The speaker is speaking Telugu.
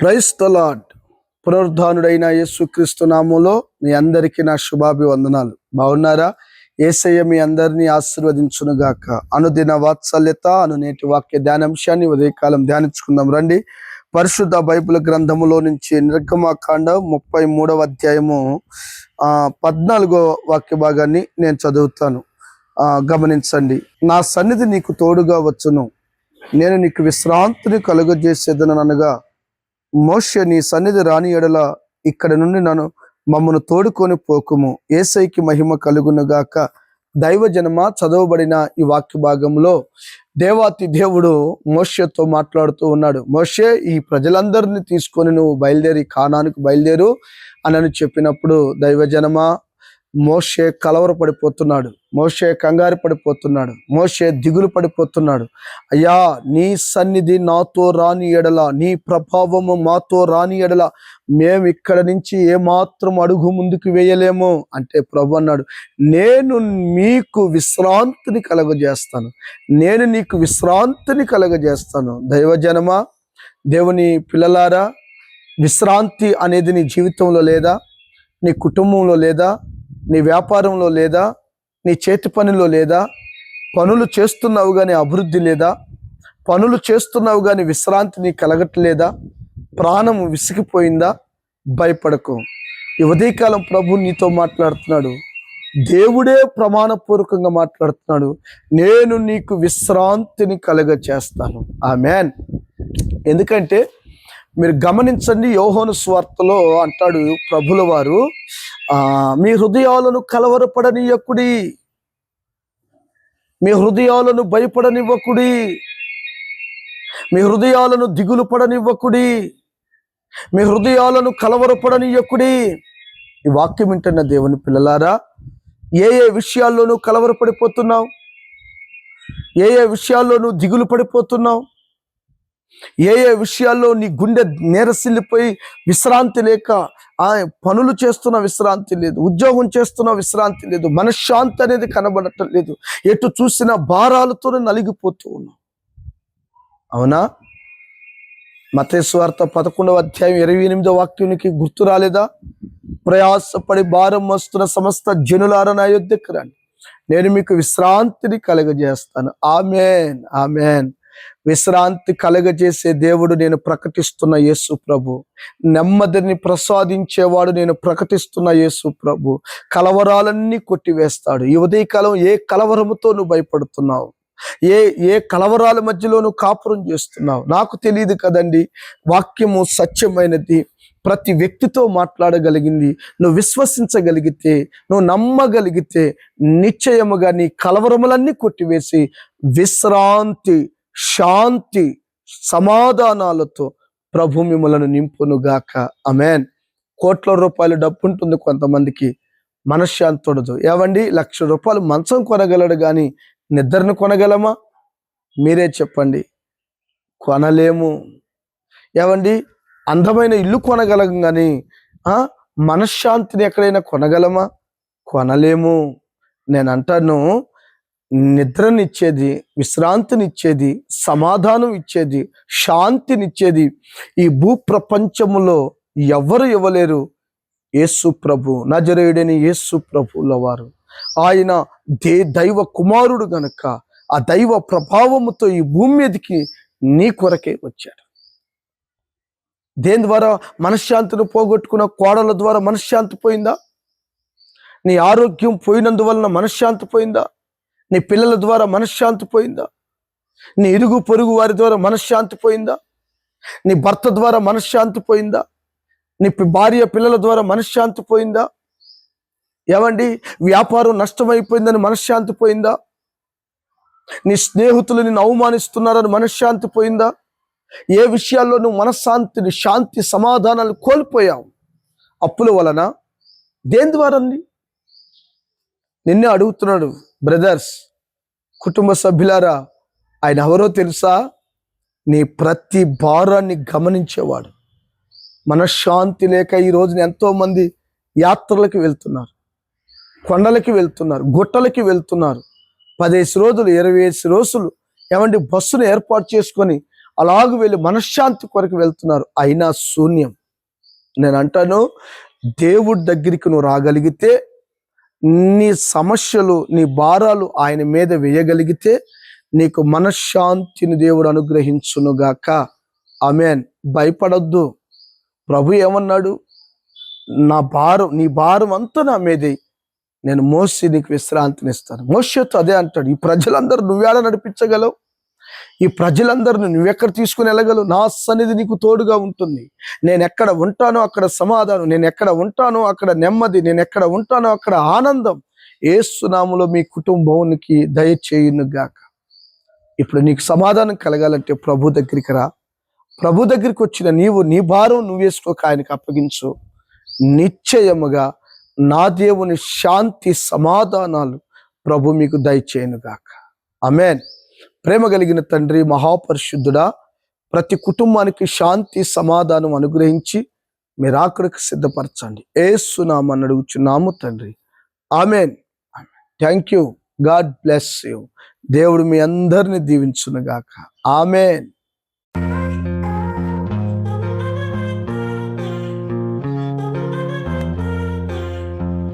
ప్రైస్ ద లాడ్ పునరుద్ధానుడైన యేసుక్రీస్తు నామంలో మీ అందరికీ నా శుభాభివందనాలు. బాగున్నారా? ఏసయ్య మీ అందరినీ ఆశీర్వదించునుగాక. అనుదిన వాత్సల్యత అను నేటి వాక్య ధ్యానాంశాన్ని ఉదయకాలం ధ్యానించుకుందాం. రండి. పరిశుద్ధ బైబిల్ గ్రంథములో నుంచి నిర్గమాకాండ ముప్పై మూడవ అధ్యాయము పద్నాలుగో వాక్య భాగాన్ని నేను చదువుతాను. గమనించండి. నా సన్నిధి నీకు తోడుగా వచ్చును. నేను నీకు విశ్రాంతిని కలుగజేసేదననగా మోషే నీ సన్నిధి రాని ఎడల ఇక్కడ నుండి నన్ను మమ్మను తోడుకొని పోకుము. ఏసైకి మహిమ కలుగునుగాక దైవ జనమ చదవబడిన ఈ వాక్య భాగంలో దేవాతి దేవుడు మోష్యతో మాట్లాడుతూ ఉన్నాడు. మోషే ఈ ప్రజలందరినీ తీసుకొని నువ్వు బయలుదేరి కానానికి బయలుదేరు అని చెప్పినప్పుడు దైవజనమా మోషే కలవర పడిపోతున్నాడు మోషే కంగారు పడిపోతున్నాడు. మోషే దిగులు పడిపోతున్నాడు. అయ్యా నీ సన్నిధి నాతో రాని ఎడల నీ ప్రభావము మాతో రాని ఎడల మేము ఇక్కడ నుంచి ఏమాత్రం అడుగు ముందుకు వేయలేము అంటే ప్రభు అన్నాడు. నేను మీకు విశ్రాంతిని కలగజేస్తాను. నేను నీకు విశ్రాంతిని కలగజేస్తాను. దైవజనమా దేవుని పిల్లలారా విశ్రాంతి అనేది నీ జీవితంలో లేదా? నీ కుటుంబంలో లేదా? నీ వ్యాపారంలో లేదా నీ చేతి పనిలో లేదా పనులు చేస్తున్నావు కానీ అభివృద్ధి లేదా పనులు చేస్తున్నావు కానీ విశ్రాంతి నీ కలగట్లేదా? ప్రాణం విసిగిపోయిందా? భయపడకు. ఈ ఉదయకాలం ప్రభు నీతో మాట్లాడుతున్నాడు. దేవుడే ప్రమాణపూర్వకంగా మాట్లాడుతున్నాడు. నేను నీకు విశ్రాంతిని కలగ చేస్తాను ఆ మ్యాన్ ఎందుకంటే మీరు గమనించండి యోహోను స్వార్తలో అంటాడు ప్రభుల వారు మీ హృదయాలను కలవరపడనీయకుడి. మీ హృదయాలను భయపడనివ్వకుడి. మీ హృదయాలను దిగులు పడనివ్వకుడి మీ హృదయాలను కలవరపడనివ్వకుడి ఈ వాక్యం వింటున్న దేవుని పిల్లలారా ఏ ఏ విషయాల్లోనూ కలవరపడిపోతున్నావు? ఏ ఏ విషయాల్లోనూ దిగులు పడిపోతున్నావు ఏ ఏ విషయాల్లో నీ గుండె నేరసిల్లిపోయి విశ్రాంతి లేక ఆ పనులు చేస్తున్న విశ్రాంతి లేదు ఉద్యోగం చేస్తున్న విశ్రాంతి లేదు మనశ్శాంతి అనేది కనబడటం లేదు ఎటు చూసిన భారాలతో నలిగిపోతూ ఉన్నావు. అవునా? మతేశ్వార్త పదకొండవ అధ్యాయం ఇరవై ఎనిమిదో వాక్యానికి గుర్తు రాలేదా? ప్రయాసపడి భారం వస్తున్న సమస్త జనులారని అయోధ్యకు రండి. నేను మీకు విశ్రాంతిని కలగజేస్తాను. Amen amen. విశ్రాంతి కలగజేసే దేవుడు నేను ప్రకటిస్తున్న యేసు ప్రభు. నెమ్మదిని ప్రసాదించేవాడు నేను ప్రకటిస్తున్న యేసు ప్రభు. కలవరాలన్నీ కొట్టివేస్తాడు. ఈ ఉదయకాలం ఏ కలవరముతో నువ్వు భయపడుతున్నావు? ఏ ఏ కలవరాల మధ్యలోనూ కాపురం చేస్తున్నావు? నాకు తెలియదు కదండి. వాక్యము సత్యమైనది. ప్రతి వ్యక్తితో మాట్లాడగలిగింది. నువ్వు విశ్వసించగలిగితే నువ్వు నమ్మగలిగితే నిశ్చయముగా నీ కలవరములన్నీ కొట్టివేసి విశ్రాంతి శాంతి సమాధానాలతో ప్రభు మిమ్మలను నింపునుగాక. అమెన్ కోట్ల రూపాయలు డబ్బు ఉంటుంది కొంతమందికి. మనశ్శాంతి ఉండదు ఏవండి? లక్ష రూపాయలు మంచం కొనగలడు కానీ నిద్రను కొనగలమా? మీరే చెప్పండి. కొనలేము. ఏవండి? అందమైన ఇల్లు కొనగలం కానీ మనశ్శాంతిని ఎక్కడైనా కొనగలమా? కొనలేము. నేను అంటాను నిద్రనిచ్చేది విశ్రాంతినిచ్చేది సమాధానం ఇచ్చేది శాంతినిచ్చేది ఈ భూప్రపంచములో ఎవరు ఇవ్వలేరు? యేసు ప్రభు నజరేయుడని యేసు ప్రభుల వారు. ఆయన దే దైవ కుమారుడు గనుక ఆ దైవ ప్రభావముతో ఈ భూమి మీదకి నీ కొరకే వచ్చాడు. దేని ద్వారా? మనశ్శాంతిని పోగొట్టుకున్న కోడల ద్వారా మనశ్శాంతి పోయిందా? నీ ఆరోగ్యం పోయినందువలన మనశ్శాంతి పోయిందా? నీ పిల్లల ద్వారా మనశ్శాంతి పోయిందా? నీ ఇరుగు పొరుగు వారి ద్వారా మనశ్శాంతి పోయిందా? నీ భర్త ద్వారా మనశ్శాంతి పోయిందా? నీ భార్య పిల్లల ద్వారా మనశ్శాంతి పోయిందా? ఏమండి? వ్యాపారం నష్టమైపోయిందని మనశ్శాంతి పోయిందా? నీ స్నేహితులు నిన్ను అవమానిస్తున్నారని మనశ్శాంతి పోయిందా? ఏ విషయాల్లో నువ్వు మనశ్శాంతిని శాంతి సమాధానాలు కోల్పోయావు? అప్పుల వలన దేని ద్వారా అండి? నిన్నే అడుగుతున్నాడు బ్రదర్స్ కుటుంబ సభ్యులారా ఆయన ఎవరో తెలుసా? నీ ప్రతి భారాన్ని గమనించేవాడు. మనశ్శాంతి లేక ఈ రోజున ఎంతోమంది యాత్రలకు వెళ్తున్నారు కొండలకి వెళ్తున్నారు గుట్టలకి వెళ్తున్నారు. పదేసి రోజులు ఇరవై వేసి రోజులు ఏమంటే బస్సును ఏర్పాటు చేసుకొని అలాగ వెళ్ళి మనశ్శాంతి కొరకు వెళ్తున్నారు. అయినా శూన్యం. నేను అంటాను దేవుడి దగ్గరికి నువ్వు రాగలిగితే నీ సమస్యలు నీ భారాలు ఆయన మీద వేయగలిగితే నీకు మనశ్శాంతిని దేవుడు అనుగ్రహించునుగాక. ఆమెన్. భయపడొద్దు. ప్రభు ఏమన్నాడు? నా భారం నీ భారం అంతా నా మీదే. నేను మోసి నీకు విశ్రాంతిని ఇస్తాను మోసతో అదే అంటాడు. ఈ ప్రజలందరూ నువ్వేలా నడిపించగలవు? ఈ ప్రజలందరిని నువ్వెక్కడ తీసుకుని వెళ్ళగలవు? నా సన్నిధి నీకు తోడుగా ఉంటుంది. నేను ఎక్కడ ఉంటానో అక్కడ సమాధానం నేను ఎక్కడ ఉంటానో అక్కడ నెమ్మది నేను ఎక్కడ ఉంటానో అక్కడ ఆనందం. ఏసునాములో మీ కుటుంబానికి దయచేయునుగాక. ఇప్పుడు నీకు సమాధానం కలగాలంటే ప్రభు దగ్గరికి రా. ప్రభు దగ్గరికి వచ్చిన నీవు నీ భారం నువ్వేసుకోక ఆయనకు అప్పగించు. నిశ్చయముగా నా దేవుని శాంతి సమాధానాలు ప్రభు మీకు దయచేయను గాక ప్రేమ కలిగిన తండ్రి మహాపరిశుద్ధుడా ప్రతి కుటుంబానికి శాంతి సమాధానం అనుగ్రహించి మీరు ఆఖరికి సిద్ధపరచండి. ఏసునామని అడుగుచున్నాము తండ్రి. Amen. Thank you. God bless you. దేవుడు మీ అందరిని దీవించునుగాక. ఆమెన్.